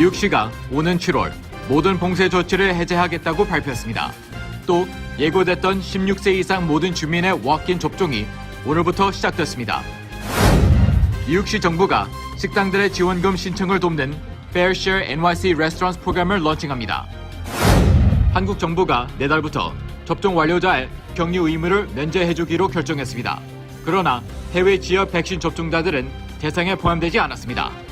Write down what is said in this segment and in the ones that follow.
뉴욕시가 오는 7월 모든 봉쇄 조치를 해제하겠다고 발표했습니다. 또 예고됐던 16세 이상 모든 주민의 워크인 접종이 오늘부터 시작됐습니다. 뉴욕시 정부가 식당들의 지원금 신청을 돕는 Fair Share NYC Restaurants 프로그램을 런칭합니다. 한국 정부가 내달부터 접종 완료자의 격리 의무를 면제해주기로 결정했습니다. 그러나 해외 지역 백신 접종자들은 대상에 포함되지 않았습니다.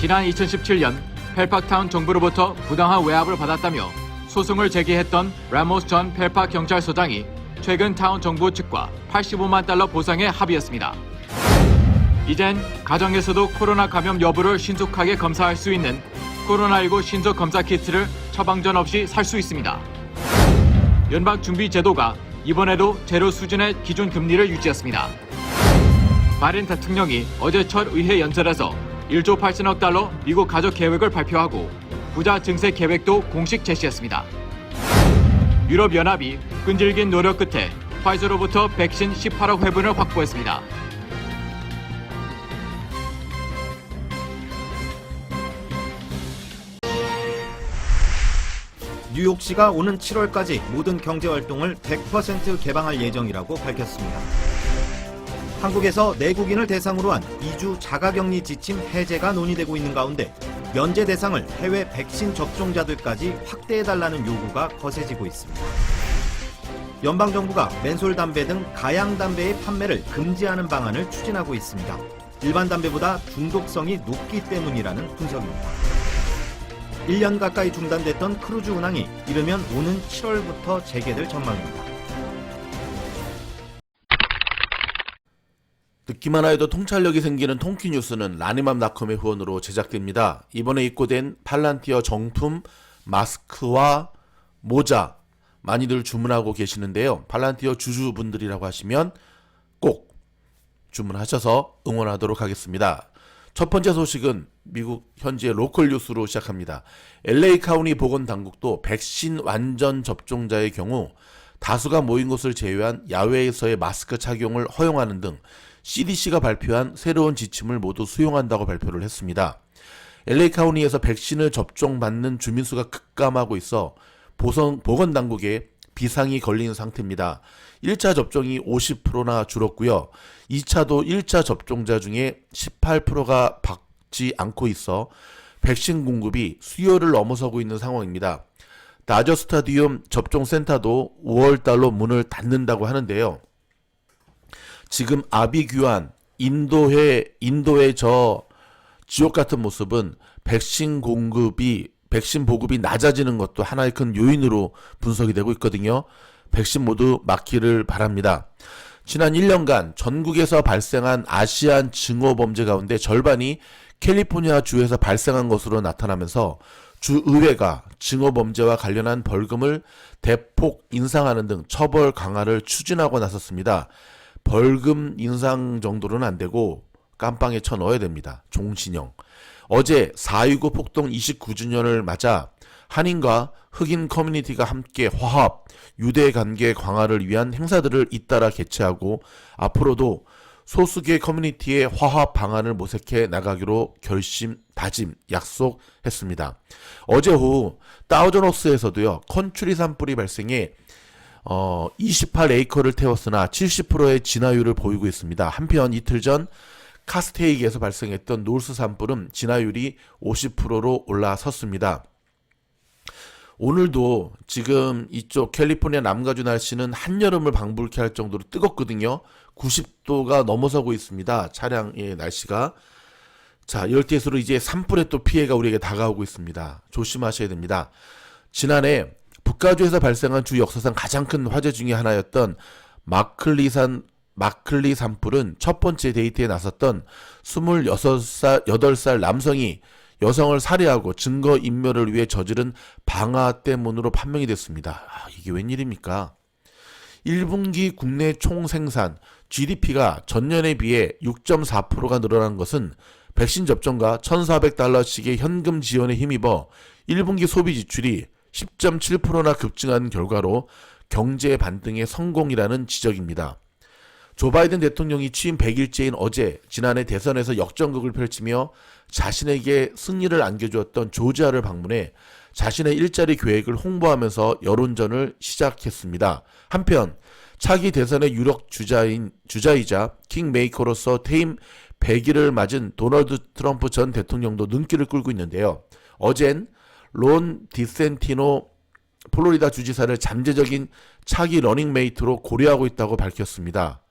지난 2017년 펠팍타운 정부로부터 부당한 외압을 받았다며 소송을 제기했던 라모스 전 펠팍 경찰서장이 최근 타운 정부 측과 85만 달러 보상에 합의했습니다. 이젠 가정에서도 코로나 감염 여부를 신속하게 검사할 수 있는 코로나19 신속 검사 키트를 처방전 없이 살 수 있습니다. 연방 준비 제도가 이번에도 제로 수준의 기준 금리를 유지했습니다. 바렌 대통령이 어제 첫 의회 연설에서 1조 8천억 달러 미국 가족 계획을 발표하고 부자 증세 계획도 공식 제시했습니다. 유럽 연합이 끈질긴 노력 끝에 화이저로부터 백신 18억 회분을 확보했습니다. 뉴욕시가 오는 7월까지 모든 경제 활동을 100% 개방할 예정이라고 밝혔습니다. 한국에서 내국인을 대상으로 한 2주 자가격리 지침 해제가 논의되고 있는 가운데 면제 대상을 해외 백신 접종자들까지 확대해달라는 요구가 거세지고 있습니다. 연방정부가 맨솔 담배 등 가양 담배의 판매를 금지하는 방안을 추진하고 있습니다. 일반 담배보다 중독성이 높기 때문이라는 분석입니다. 1년 가까이 중단됐던 크루즈 운항이 이르면 오는 7월부터 재개될 전망입니다. 듣기만 해도 통찰력이 생기는 통키 뉴스는 라니맘닷컴의 후원으로 제작됩니다. 이번에 입고된 팔란티어 정품 마스크와 모자 많이들 주문하고 계시는데요. 팔란티어 주주분들이라고 하시면 꼭 주문하셔서 응원하도록 하겠습니다. 첫 번째 소식은 미국 현지의 로컬 뉴스로 시작합니다. LA 카운티 보건 당국도 백신 완전 접종자의 경우 다수가 모인 곳을 제외한 야외에서의 마스크 착용을 허용하는 등 CDC가 발표한 새로운 지침을 모두 수용한다고 발표를 했습니다. LA 카운티에서 백신을 접종받는 주민 수가 급감하고 있어 보선, 보건 당국에 비상이 걸린 상태입니다. 1차 접종이 50%나 줄었고요. 2차도 1차 접종자 중에 18%가 받지 않고 있어 백신 공급이 수요를 넘어서고 있는 상황입니다. 다저 스타디움 접종센터도 5월 달로 문을 닫는다고 하는데요. 지금 아비규환 인도의 인도의 저 지옥 같은 모습은 백신 공급이 백신 보급이 낮아지는 것도 하나의 큰 요인으로 분석이 되고 있거든요. 백신 모두 맞기를 바랍니다. 지난 1년간 전국에서 발생한 아시안 증오 범죄 가운데 절반이 캘리포니아 주에서 발생한 것으로 나타나면서 주 의회가 증오 범죄와 관련한 벌금을 대폭 인상하는 등 처벌 강화를 추진하고 나섰습니다. 벌금 인상 정도는 안 되고 깜빵에 쳐 넣어야 됩니다. 종신형. 어제 4.19 폭동 29주년을 맞아 한인과 흑인 커뮤니티가 함께 화합, 유대 관계 강화를 위한 행사들을 잇따라 개최하고 앞으로도 소수계 커뮤니티의 화합 방안을 모색해 나가기로 결심, 다짐, 약속했습니다. 어제 오후 다우저노스에서도요, 컨츄리 산불이 발생해 어, 28에이커를 태웠으나 70%의 진화율을 보이고 있습니다. 한편 이틀 전 카스테이크에서 발생했던 노스 산불은 진화율이 50%로 올라섰습니다. 오늘도 지금 이쪽 캘리포니아 남가주 날씨는 한여름을 방불케 할 정도로 뜨겁거든요. 90도가 넘어서고 있습니다. 차량의 날씨가. 자, 때일수록 이제 산불의 또 피해가 우리에게 다가오고 있습니다. 조심하셔야 됩니다. 지난해 북가주에서 발생한 주 역사상 가장 큰 화재 중의 하나였던 마클리산 마클리 산불은 첫 번째 데이트에 나섰던 26살 8살 남성이 여성을 살해하고 증거 인멸을 위해 저지른 방화 때문으로 판명이 됐습니다. 아, 이게 웬일입니까? 1분기 국내 총 생산 GDP가 전년에 비해 6.4%가 늘어난 것은 백신 접종과 1,400달러씩의 현금 지원에 힘입어 1분기 소비 지출이 10.7%나 급증한 결과로 경제 반등의 성공이라는 지적입니다. 조 바이든 대통령이 취임 100일째인 어제 지난해 대선에서 역전극을 펼치며 자신에게 승리를 안겨주었던 조지아를 방문해 자신의 일자리 계획을 홍보하면서 여론전을 시작했습니다. 한편 차기 대선의 유력 주자인 주자이자 킹메이커로서 퇴임 100일을 맞은 도널드 트럼프 전 대통령도 눈길을 끌고 있는데요. 어젠 론 디센티노 플로리다 주지사를 잠재적인 차기 러닝메이트로 고려하고 있다고 밝혔습니다.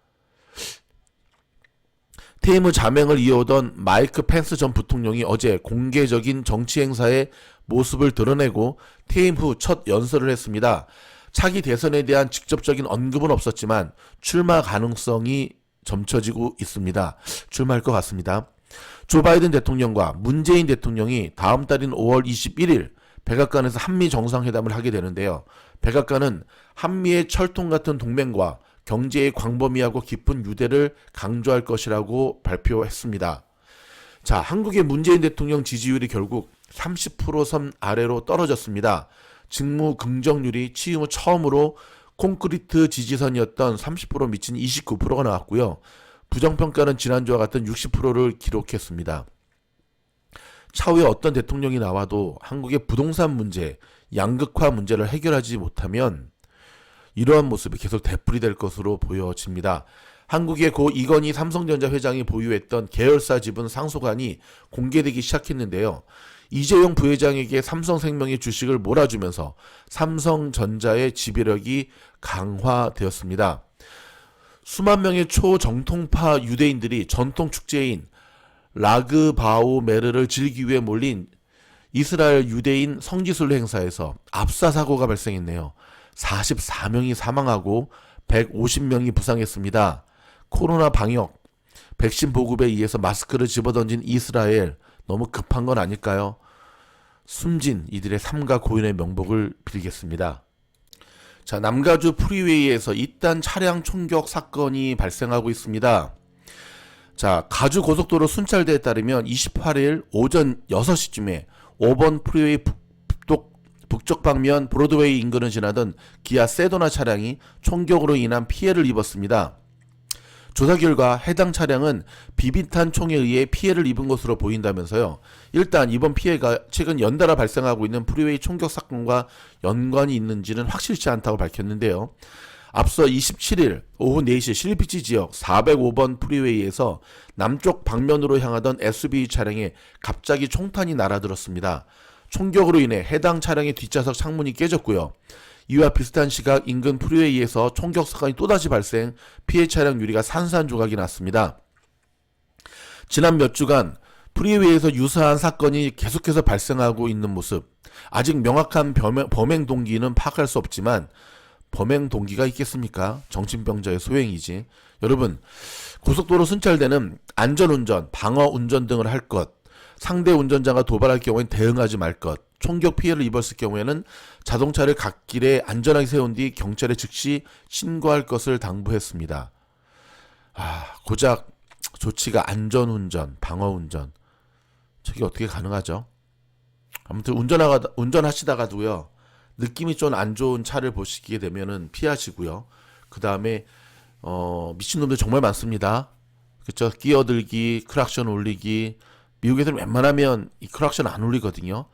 후 자맹을 이어오던 마이크 펜스 전 부통령이 어제 공개적인 정치 행사의 모습을 드러내고 퇴임 후 첫 연설을 했습니다. 차기 대선에 대한 직접적인 언급은 없었지만 출마 가능성이 점쳐지고 있습니다. 출마할 것 같습니다. 조 바이든 대통령과 문재인 대통령이 다음 달인 5월 21일 백악관에서 한미 정상회담을 하게 되는데요. 백악관은 한미의 철통 같은 동맹과 경제의 광범위하고 깊은 유대를 강조할 것이라고 발표했습니다. 자, 한국의 문재인 대통령 지지율이 결국 30%선 아래로 떨어졌습니다. 직무 긍정률이 취임 후 처음으로 콘크리트 지지선이었던 30% 미친 29%가 나왔고요. 부정평가는 지난주와 같은 60%를 기록했습니다. 차후에 어떤 대통령이 나와도 한국의 부동산 문제, 양극화 문제를 해결하지 못하면 이러한 모습이 계속 되풀이될 것으로 보여집니다. 한국의 고 이건희 삼성전자 회장이 보유했던 계열사 지분 상속안이 공개되기 시작했는데요. 이재용 부회장에게 삼성생명의 주식을 몰아주면서 삼성전자의 지배력이 강화되었습니다. 수만 명의 초정통파 유대인들이 전통 축제인 라그바오 메르를 즐기기 위해 몰린 이스라엘 유대인 성지순례 행사에서 압사 사고가 발생했네요. 44명이 사망하고 150명이 부상했습니다. 코로나 방역, 백신 보급에 의해서 마스크를 집어던진 이스라엘 너무 급한 건 아닐까요? 숨진 이들의 삶과 고인의 명복을 빌겠습니다. 자, 남가주 프리웨이에서 잇단 차량 총격 사건이 발생하고 있습니다. 자, 가주 고속도로 순찰대에 따르면 28일 오전 6시쯤에 5번 프리웨이 북쪽, 북쪽 방면 브로드웨이 인근을 지나던 기아 세도나 차량이 총격으로 인한 피해를 입었습니다. 조사 결과 해당 차량은 비비탄 총에 의해 피해를 입은 것으로 보인다면서요. 일단 이번 피해가 최근 연달아 발생하고 있는 프리웨이 총격 사건과 연관이 있는지는 확실치 않다고 밝혔는데요. 앞서 27일 오후 4시 실비치 지역 405번 프리웨이에서 남쪽 방면으로 향하던 SUV 차량에 갑자기 총탄이 날아들었습니다. 총격으로 인해 해당 차량의 뒷좌석 창문이 깨졌고요. 이와 비슷한 시각 인근 프리웨이에서 총격 사건이 또다시 발생, 피해 차량 유리가 산산 조각이 났습니다. 지난 몇 주간 프리웨이에서 유사한 사건이 계속해서 발생하고 있는 모습. 아직 명확한 범행, 범행 동기는 파악할 수 없지만 범행 동기가 있겠습니까? 정신병자의 소행이지. 여러분, 고속도로 순찰대는 안전운전, 방어운전 등을 할 것, 상대 운전자가 도발할 경우엔 대응하지 말 것, 총격 피해를 입었을 경우에는 자동차를 갓길에 안전하게 세운 뒤 경찰에 즉시 신고할 것을 당부했습니다. 아, 고작 조치가 안전 운전, 방어 운전. 저게 어떻게 가능하죠? 아무튼 운전하다, 운전하시다가도요, 느낌이 좀 안 좋은 차를 보시게 되면은 피하시고요. 그 다음에, 어, 미친놈들 정말 많습니다. 그쵸? 끼어들기, 크락션 올리기. 미국 애들 웬만하면 이 크락션 안 올리거든요.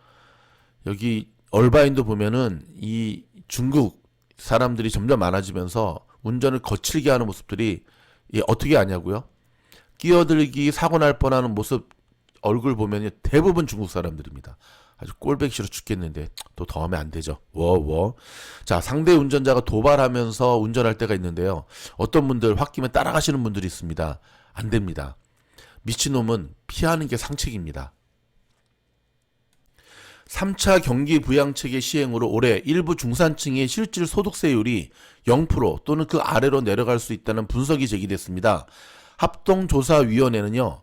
여기 얼바인도 보면은 이 중국 사람들이 점점 많아지면서 운전을 거칠게 하는 모습들이 이 어떻게 아냐고요? 끼어들기 사고 날 뻔하는 모습 얼굴 보면 대부분 중국 사람들입니다. 아주 꼴배기 싫어 죽겠는데 또 더 하면 안 되죠. 워워. 자 상대 운전자가 도발하면서 운전할 때가 있는데요. 어떤 분들 홧김에 따라가시는 분들이 있습니다. 안 됩니다. 미친놈은 피하는 게 상책입니다. 3차 경기 부양책의 시행으로 올해 일부 중산층의 실질 소득세율이 0% 또는 그 아래로 내려갈 수 있다는 분석이 제기됐습니다. 합동조사위원회는요,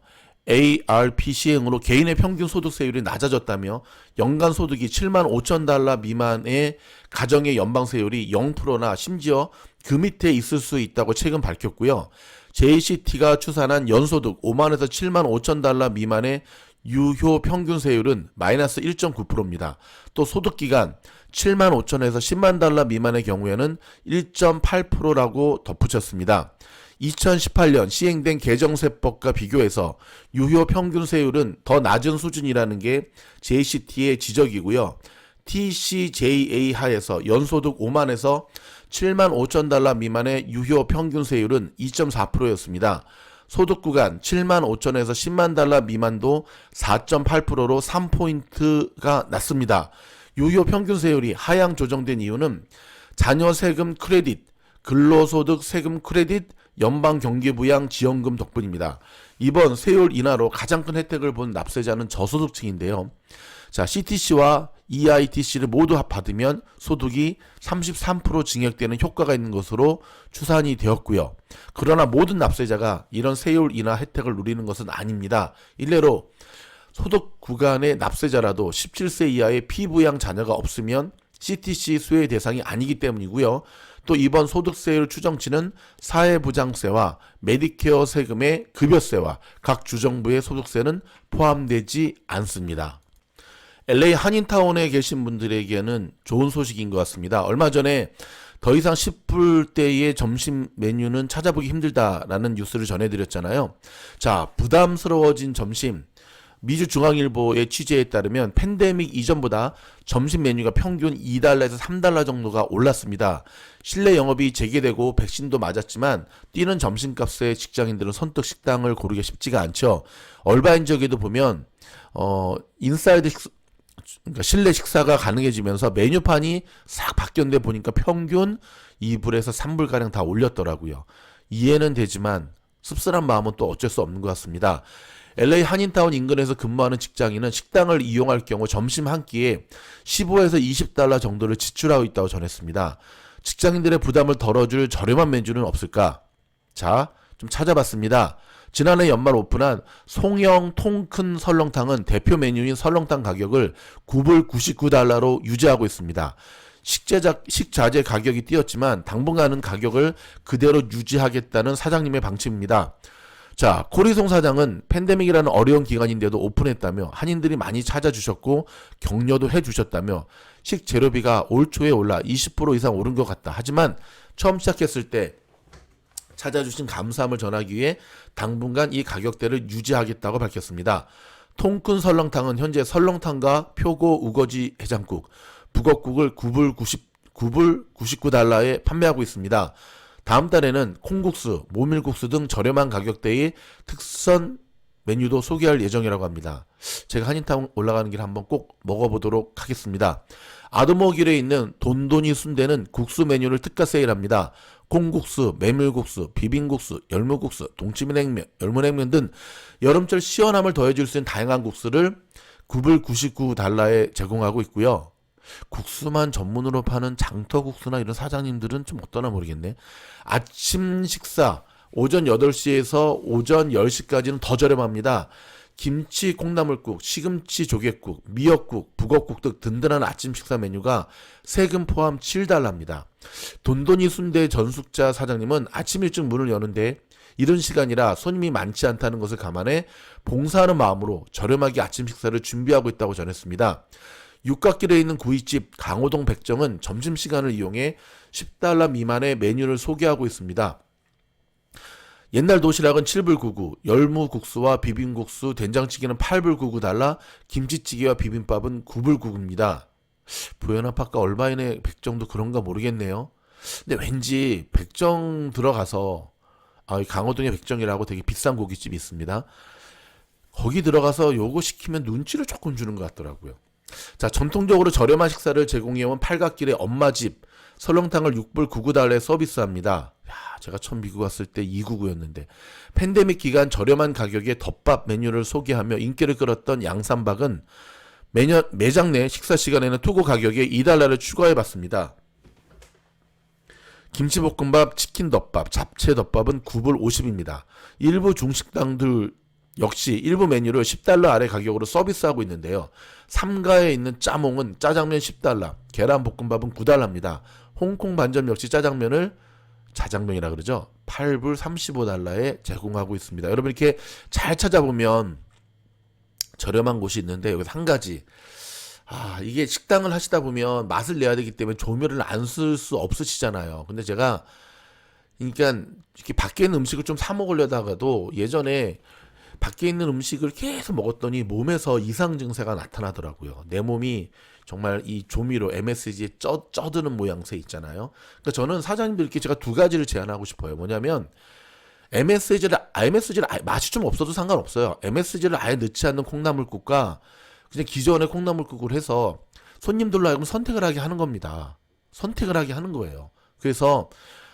ARP 시행으로 개인의 평균 소득세율이 낮아졌다며 연간 소득이 7만 5천 달러 미만의 가정의 연방세율이 0%나 심지어 그 밑에 있을 수 있다고 최근 밝혔고요. JCT가 추산한 연소득 5만에서 7만 5천 달러 미만의 유효 평균 세율은 마이너스 1.9%입니다. 또 소득 기간 7만 5천에서 10만 달러 미만의 경우에는 1.8%라고 덧붙였습니다. 2018년 시행된 개정세법과 비교해서 유효 평균 세율은 더 낮은 수준이라는 게 JCT의 지적이고요. TCJA 하에서 연소득 5만에서 7만 5천 달러 미만의 유효 평균 세율은 2.4%였습니다. 소득 구간 7만 5천에서 10만 달러 미만도 4.8%로 3포인트가 낮습니다. 유효 평균 세율이 하향 조정된 이유는 자녀 세금 크레딧, 근로소득 세금 크레딧, 연방 경기부양 지원금 덕분입니다. 이번 세율 인하로 가장 큰 혜택을 본 납세자는 저소득층인데요. 자, CTC와 EITC를 모두 합받으면 소득이 33% 증액되는 효과가 있는 것으로 추산이 되었고요. 그러나 모든 납세자가 이런 세율 인하 혜택을 누리는 것은 아닙니다. 일례로 소득 구간의 납세자라도 17세 이하의 피부양 자녀가 없으면 CTC 수혜 대상이 아니기 때문이고요. 또 이번 소득세율 추정치는 사회보장세와 메디케어 세금의 급여세와 각 주정부의 소득세는 포함되지 않습니다. LA 한인타운에 계신 분들에게는 좋은 소식인 것 같습니다. 얼마 전에 더 이상 10불 대의 점심 메뉴는 찾아보기 힘들다라는 뉴스를 전해드렸잖아요. 자, 부담스러워진 점심. 미주 중앙일보의 취재에 따르면 팬데믹 이전보다 점심 메뉴가 평균 2달러에서 3달러 정도가 올랐습니다. 실내 영업이 재개되고 백신도 맞았지만 뛰는 점심값에 직장인들은 선뜻 식당을 고르기 쉽지가 않죠. 얼바인 지역에도 보면 어 인사이드 식, 그러니까 실내 식사가 가능해지면서 메뉴판이 싹 바뀌었는데 보니까 평균 2불에서 3불 가량 다 올렸더라고요. 이해는 되지만 씁쓸한 마음은 또 어쩔 수 없는 것 같습니다. LA 한인타운 인근에서 근무하는 직장인은 식당을 이용할 경우 점심 한 끼에 15에서 20달러 정도를 지출하고 있다고 전했습니다. 직장인들의 부담을 덜어줄 저렴한 메뉴는 없을까? 자, 좀 찾아봤습니다. 지난해 연말 오픈한 송영 통큰 설렁탕은 대표 메뉴인 설렁탕 가격을 9불 99달러로 유지하고 있습니다. 식재자, 식자재 가격이 뛰었지만 당분간은 가격을 그대로 유지하겠다는 사장님의 방침입니다. 자, 코리송 사장은 팬데믹이라는 어려운 기간인데도 오픈했다며 한인들이 많이 찾아주셨고 격려도 해주셨다며 식재료비가 올 초에 올라 20% 이상 오른 것 같다. 하지만 처음 시작했을 때 찾아주신 감사함을 전하기 위해 당분간 이 가격대를 유지하겠다고 밝혔습니다. 통큰 설렁탕은 현재 설렁탕과 표고 우거지 해장국, 북엇국을 9불 90, 9불 99달러에 판매하고 있습니다. 다음 달에는 콩국수, 모밀국수 등 저렴한 가격대의 특선 메뉴도 소개할 예정이라고 합니다. 제가 한인타운 올라가는 길 한번 꼭 먹어보도록 하겠습니다. 아드모길에 있는 돈돈이 순대는 국수 메뉴를 특가 세일합니다. 콩국수, 메밀국수, 비빔국수, 열무국수, 동치미냉면, 열무냉면 등 여름철 시원함을 더해줄 수 있는 다양한 국수를 9불 99달러에 제공하고 있고요. 국수만 전문으로 파는 장터국수나 이런 사장님들은 좀 어떠나 모르겠네. 아침 식사 오전 8시에서 오전 10시까지는 더 저렴합니다. 김치 콩나물국, 시금치 조개국, 미역국, 북엇국 등 든든한 아침 식사 메뉴가 세금 포함 7달러입니다. 돈돈이 순대 전숙자 사장님은 아침 일찍 문을 여는데 이런 시간이라 손님이 많지 않다는 것을 감안해 봉사하는 마음으로 저렴하게 아침 식사를 준비하고 있다고 전했습니다. 육각길에 있는 구이집 강호동 백정은 점심시간을 이용해 10달러 미만의 메뉴를 소개하고 있습니다. 옛날 도시락은 7불 99, 열무국수와 비빔국수, 된장찌개는 8불 99달러, 김치찌개와 비빔밥은 9불 99입니다. 부연합학과 얼마인의 백정도 그런가 모르겠네요. 근데 왠지 백정 들어가서 아, 이 강호동의 백정이라고 되게 비싼 고깃집이 있습니다. 거기 들어가서 요거 시키면 눈치를 조금 주는 것 같더라고요. 자, 전통적으로 저렴한 식사를 제공해온 팔각길의 엄마 집 설렁탕을 6불 99달러에 서비스합니다. 야, 제가 처음 미국 왔을 때 299였는데 팬데믹 기간 저렴한 가격에 덮밥 메뉴를 소개하며 인기를 끌었던 양산박은 매년 매장 내 식사 시간에는 투고 가격에 2달러를 추가해 봤습니다. 김치볶음밥, 치킨 덮밥, 잡채 덮밥은 9불 50입니다. 일부 중식당들 역시 일부 메뉴를 10달러 아래 가격으로 서비스하고 있는데요. 삼가에 있는 짜몽은 짜장면 10달러, 계란볶음밥은 9달러입니다. 홍콩 반점 역시 짜장면을 자장면이라 그러죠. 8불 35달러에 제공하고 있습니다. 여러분 이렇게 잘 찾아보면 저렴한 곳이 있는데 여기서 한 가지 아, 이게 식당을 하시다 보면 맛을 내야 되기 때문에 조미료를 안 쓸 수 없으시잖아요. 근데 제가 그러니까 이렇게 밖에 있는 음식을 좀 사 먹으려다가도 예전에 밖에 있는 음식을 계속 먹었더니 몸에서 이상 증세가 나타나더라고요. 내 몸이 정말 이 조미료 MSG에 쪄, 쪄드는 모양새 있잖아요. 그러니까 저는 사장님들께 제가 두 가지를 제안하고 싶어요. 뭐냐면 MSG를 MSG를 아예 맛이 좀 없어도 상관없어요. MSG를 아예 넣지 않는 콩나물국과 그냥 기존의 콩나물국을 해서 손님들로 하여금 선택을 하게 하는 겁니다. 선택을 하게 하는 거예요. 그래서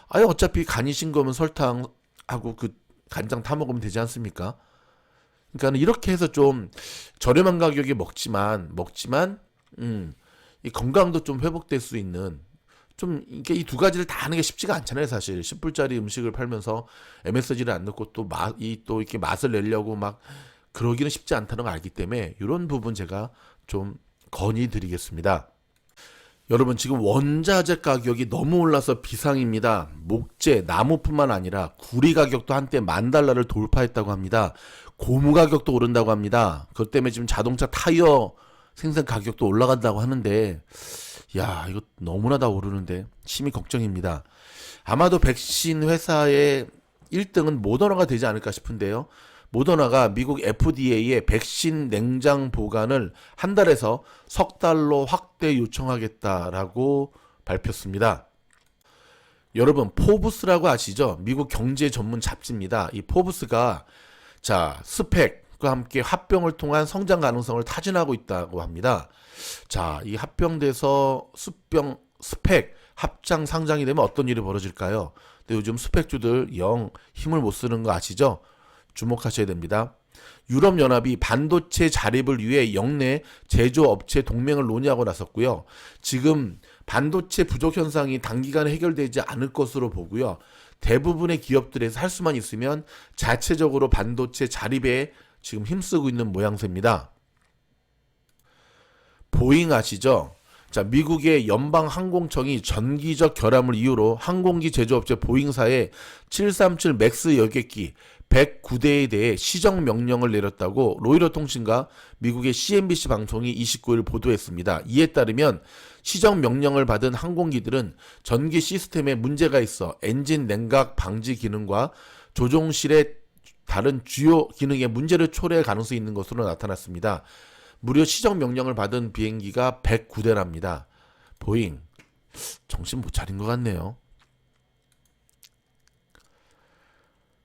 아예 어차피 간이 싱거우면 설탕하고 그 간장 타 먹으면 되지 않습니까? 그러니까 이렇게 해서 좀 저렴한 가격에 먹지만 먹지만 음, 이 건강도 좀 회복될 수 있는 좀 이게 이 두 가지를 다 하는 게 쉽지가 않잖아요, 사실. 10불짜리 음식을 팔면서 MSG를 안 넣고 또 맛, 이 또 이렇게 맛을 내려고 막 그러기는 쉽지 않다는 걸 알기 때문에 이런 부분 제가 좀 건의드리겠습니다. 여러분 지금 원자재 가격이 너무 올라서 비상입니다. 목재, 나무뿐만 아니라 구리 가격도 한때 만 달러를 돌파했다고 합니다. 고무 가격도 오른다고 합니다. 그것 때문에 지금 자동차 타이어 생산 가격도 올라간다고 하는데 야 이거 너무나 다 오르는데 심히 걱정입니다. 아마도 백신 회사의 1등은 모더나가 되지 않을까 싶은데요. 모더나가 미국 FDA에 백신 냉장 보관을 한 달에서 석 달로 확대 요청하겠다라고 밝혔습니다. 여러분 포브스라고 아시죠? 미국 경제 전문 잡지입니다. 이 포브스가 자 스펙 과 함께 합병을 통한 성장 가능성을 타진하고 있다고 합니다. 자, 이 합병돼서 수병 스펙 합장 상장이 되면 어떤 일이 벌어질까요? 근데 요즘 스펙주들 영 힘을 못 쓰는 거 아시죠? 주목하셔야 됩니다. 유럽연합이 반도체 자립을 위해 영내 제조업체 동맹을 논의하고 나섰고요. 지금 반도체 부족 현상이 단기간에 해결되지 않을 것으로 보고요. 대부분의 기업들에서 할 수만 있으면 자체적으로 반도체 자립에 지금 힘쓰고 있는 모양새입니다. 보잉 아시죠? 자, 미국의 연방 항공청이 전기적 결함을 이유로 항공기 제조업체 보잉사에 737 맥스 여객기 109대에 대해 시정 명령을 내렸다고 로이터 통신과 미국의 CNBC 방송이 29일 보도했습니다. 이에 따르면 시정 명령을 받은 항공기들은 전기 시스템에 문제가 있어 엔진 냉각 방지 기능과 조종실의 다른 주요 기능에 문제를 초래할 가능성이 있는 것으로 나타났습니다. 무려 시정 명령을 받은 비행기가 109대랍니다. 보잉 정신 못 차린 것 같네요.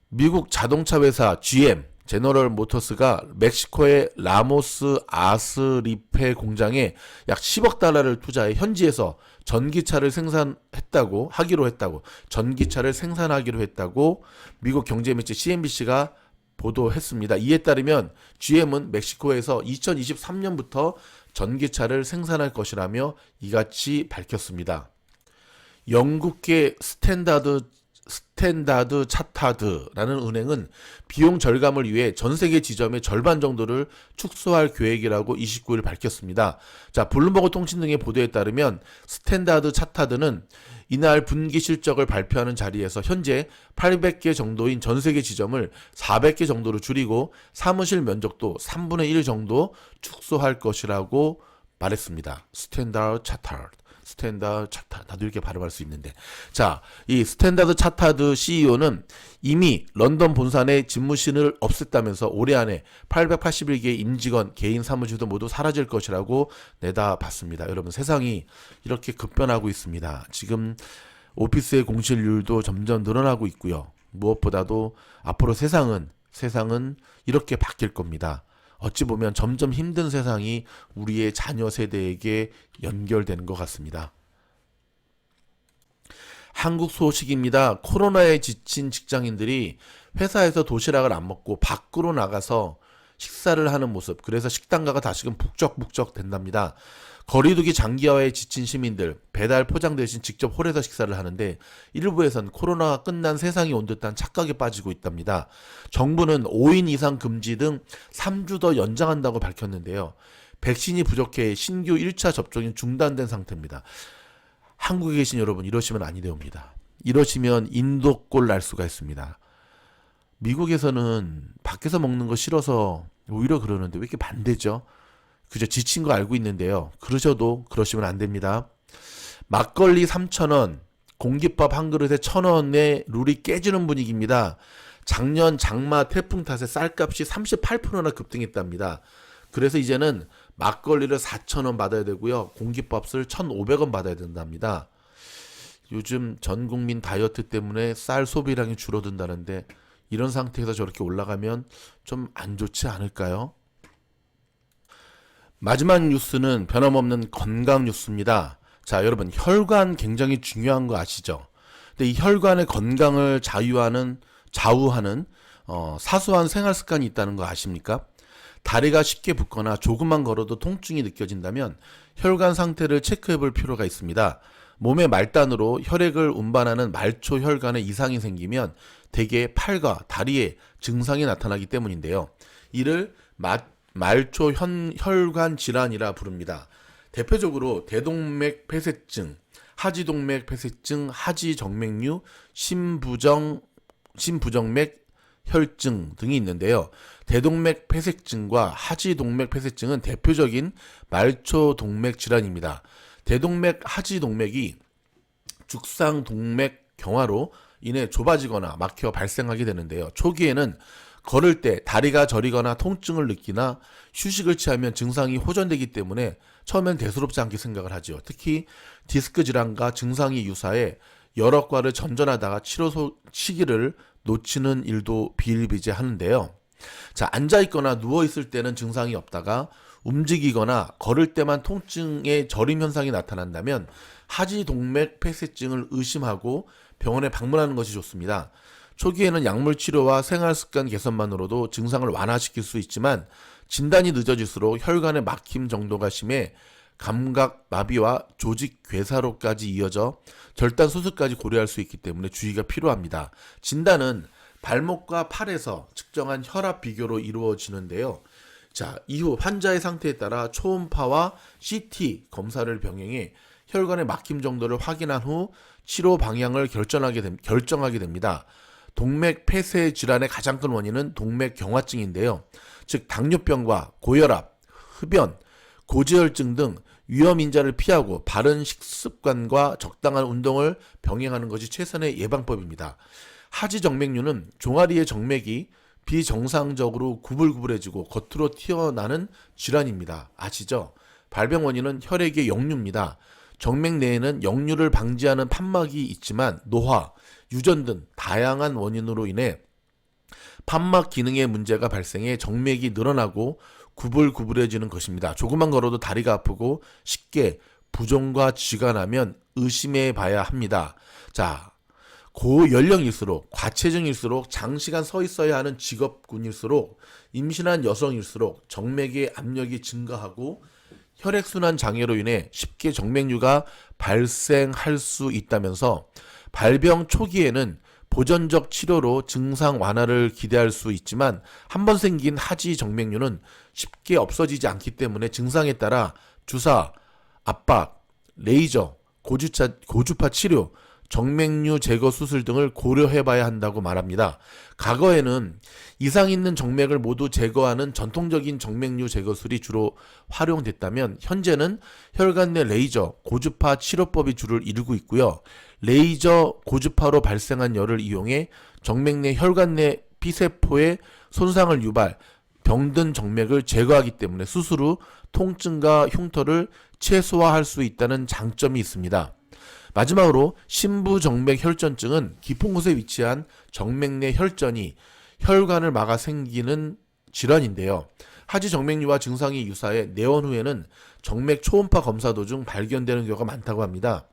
미국 자동차 회사 GM 제너럴 모터스가 멕시코의 라모스 아스리페 공장에 약 10억 달러를 투자해 현지에서 전기차를 생산했다고 하기로 했다고 전기차를 생산하기로 했다고 미국 경제 매체 CNBC가 보도했습니다. 이에 따르면 GM은 멕시코에서 2023년부터 전기차를 생산할 것이라며 이같이 밝혔습니다. 영국계 스탠다드 스탠다드 차타드라는 은행은 비용 절감을 위해 전 세계 지점의 절반 정도를 축소할 계획이라고 29일 밝혔습니다. 자, 블룸버그 통신 등의 보도에 따르면 스탠다드 차타드는 이날 분기 실적을 발표하는 자리에서 현재 800개 정도인 전 세계 지점을 400개 정도로 줄이고 사무실 면적도 3분의 1 정도 축소할 것이라고 말했습니다. 스탠다드 차타드. 스탠다드 차타 나도 이렇게 발음할 수 있는데. 자 이 스탠다드 차타드 CEO는 이미 런던 본사내 집무실을 없앴다면서 올해 안에 881개의 임직원 개인 사무실도 모두 사라질 것이라고 내다봤습니다. 여러분 세상이 이렇게 급변하고 있습니다. 지금 오피스의 공실률도 점점 늘어나고 있고요. 무엇보다도 앞으로 세상은 세상은 이렇게 바뀔 겁니다 어찌 보면 점점 힘든 세상이 우리의 자녀 세대에게 연결되는 것 같습니다. 한국 소식입니다. 코로나에 지친 직장인들이 회사에서 도시락을 안 먹고 밖으로 나가서 식사를 하는 모습. 그래서 식당가가 다시금 북적북적 된답니다. 거리두기 장기화에 지친 시민들 배달 포장 대신 직접 홀에서 식사를 하는데 일부에선 코로나가 끝난 세상이 온 듯한 착각에 빠지고 있답니다. 정부는 5인 이상 금지 등 3주 더 연장한다고 밝혔는데요. 백신이 부족해 신규 1차 접종이 중단된 상태입니다. 한국에 계신 여러분 이러시면 아니 되옵니다. 이러시면 인도꼴 날 수가 있습니다. 미국에서는 밖에서 먹는 거 싫어서 오히려 그러는데 왜 이렇게 반대죠? 그저 지친 거 알고 있는데요. 그러셔도 그러시면 안 됩니다. 막걸리 3,000원, 공깃밥 한 그릇에 천 원에 룰이 깨지는 분위기입니다. 작년 장마 태풍 탓에 쌀값이 38%나 급등했답니다. 그래서 이제는 막걸리를 4,000원 받아야 되고요. 공깃밥을 1,500원 받아야 된답니다. 요즘 전 국민 다이어트 때문에 쌀 소비량이 줄어든다는데 이런 상태에서 저렇게 올라가면 좀 안 좋지 않을까요? 마지막 뉴스는 변함없는 건강 뉴스입니다. 자, 여러분 혈관 굉장히 중요한 거 아시죠? 근데 이 혈관의 건강을 자유하는 좌우하는 어, 사소한 생활 습관이 있다는 거 아십니까? 다리가 쉽게 붓거나 조금만 걸어도 통증이 느껴진다면 혈관 상태를 체크해 볼 필요가 있습니다. 몸의 말단으로 혈액을 운반하는 말초 혈관에 이상이 생기면 대개 팔과 다리에 증상이 나타나기 때문인데요. 이를 마- 말초 현- 혈관 질환이라 부릅니다. 대표적으로 대동맥 폐쇄증, 하지동맥 폐쇄증, 하지정맥류, 심부정 심부정맥 혈증 등이 있는데요. 대동맥 폐쇄증과 하지동맥 폐쇄증은 대표적인 말초동맥 질환입니다. 대동맥 하지동맥이 죽상동맥 경화로 인해 좁아지거나 막혀 발생하게 되는데요. 초기에는 걸을 때 다리가 저리거나 통증을 느끼나 휴식을 취하면 증상이 호전되기 때문에 처음엔 대수롭지 않게 생각을 하죠. 특히 디스크 질환과 증상이 유사해 여러 과를 전전하다가 치료 소- 시기를 놓치는 일도 비일비재하는데요. 자, 앉아 있거나 누워 있을 때는 증상이 없다가 움직이거나 걸을 때만 통증의 저림 현상이 나타난다면 하지 동맥 폐쇄증을 의심하고 병원에 방문하는 것이 좋습니다. 초기에는 약물 치료와 생활 습관 개선만으로도 증상을 완화시킬 수 있지만 진단이 늦어질수록 혈관의 막힘 정도가 심해 감각 마비와 조직 괴사로까지 이어져 절단 수술까지 고려할 수 있기 때문에 주의가 필요합니다. 진단은 발목과 팔에서 측정한 혈압 비교로 이루어지는데요. 자, 이후 환자의 상태에 따라 초음파와 CT 검사를 병행해 혈관의 막힘 정도를 확인한 후 치료 방향을 결정하게, 됩니다. 동맥 폐쇄 질환의 가장 큰 원인은 동맥 경화증인데요. 즉 당뇨병과 고혈압, 흡연, 고지혈증 등 위험 인자를 피하고 바른 식습관과 적당한 운동을 병행하는 것이 최선의 예방법입니다. 하지 정맥류는 종아리의 정맥이 비정상적으로 구불구불해지고 겉으로 튀어나는 질환입니다. 아시죠? 발병 원인은 혈액의 역류입니다. 정맥 내에는 역류를 방지하는 판막이 있지만 노화, 유전 등 다양한 원인으로 인해 판막 기능에 문제가 발생해 정맥이 늘어나고 구불구불해지는 것입니다. 조금만 걸어도 다리가 아프고 쉽게 부종과 쥐가 나면 의심해 봐야 합니다. 자, 고연령일수록 과체중일수록 장시간 서 있어야 하는 직업군일수록 임신한 여성일수록 정맥의 압력이 증가하고 혈액순환 장애로 인해 쉽게 정맥류가 발생할 수 있다면서 발병 초기에는 보전적 치료로 증상 완화를 기대할 수 있지만 한 번 생긴 하지 정맥류는 쉽게 없어지지 않기 때문에 증상에 따라 주사, 압박, 레이저, 고주차, 고주파 치료, 정맥류 제거 수술 등을 고려해 봐야 한다고 말합니다. 과거에는 이상 있는 정맥을 모두 제거하는 전통적인 정맥류 제거술이 주로 활용됐다면 현재는 혈관 내 레이저, 고주파 치료법이 주를 이루고 있고요. 레이저, 고주파로 발생한 열을 이용해 정맥 내 혈관 내 피세포의 손상을 유발, 병든 정맥을 제거하기 때문에 수술 후 통증과 흉터를 최소화할 수 있다는 장점이 있습니다. 마지막으로 심부정맥 혈전증은 깊은 곳에 위치한 정맥 내 혈전이 혈관을 막아 생기는 질환인데요. 하지 정맥류와 증상이 유사해 내원 후에는 정맥 초음파 검사 도중 발견되는 경우가 많다고 합니다.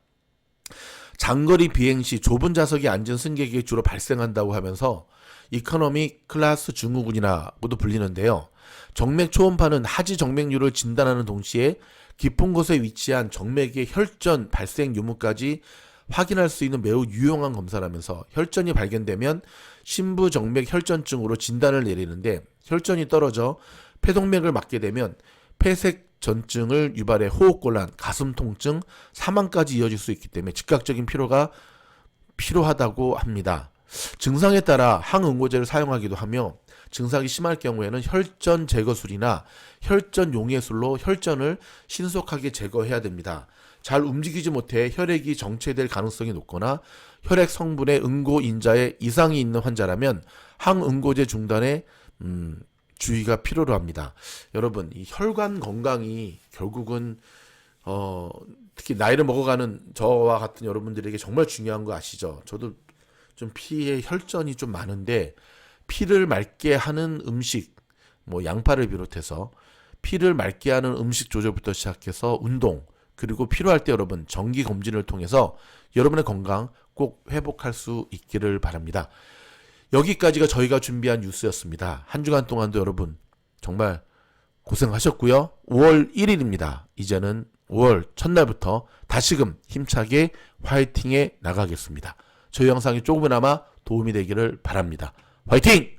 장거리 비행 시 좁은 좌석에 앉은 승객에게 주로 발생한다고 하면서 이코노미 클래스 증후군이라고도 불리는데요. 정맥 초음파는 하지 정맥류를 진단하는 동시에 깊은 곳에 위치한 정맥의 혈전 발생 유무까지 확인할 수 있는 매우 유용한 검사라면서 혈전이 발견되면 심부정맥 혈전증으로 진단을 내리는데 혈전이 떨어져 폐동맥을 막게 되면 폐색 전증을 유발해 호흡곤란, 가슴 통증, 사망까지 이어질 수 있기 때문에 즉각적인 필요가 필요하다고 합니다. 증상에 따라 항응고제를 사용하기도 하며 증상이 심할 경우에는 혈전 제거술이나 혈전 용해술로 혈전을 신속하게 제거해야 됩니다. 잘 움직이지 못해 혈액이 정체될 가능성이 높거나 혈액 성분의 응고 인자에 이상이 있는 환자라면 항응고제 중단에 음, 주의가 필요로 합니다. 여러분, 이 혈관 건강이 결국은 어, 특히 나이를 먹어가는 저와 같은 여러분들에게 정말 중요한 거 아시죠? 저도 좀 피에 혈전이 좀 많은데 피를 맑게 하는 음식, 뭐 양파를 비롯해서 피를 맑게 하는 음식 조절부터 시작해서 운동, 그리고 필요할 때 여러분 정기 검진을 통해서 여러분의 건강 꼭 회복할 수 있기를 바랍니다. 여기까지가 저희가 준비한 뉴스였습니다. 한 주간 동안도 여러분 정말 고생하셨고요. 5월 1일입니다. 이제는 5월 첫날부터 다시금 힘차게 화이팅에 나가겠습니다. 저희 영상이 조금이나마 도움이 되기를 바랍니다. 화이팅!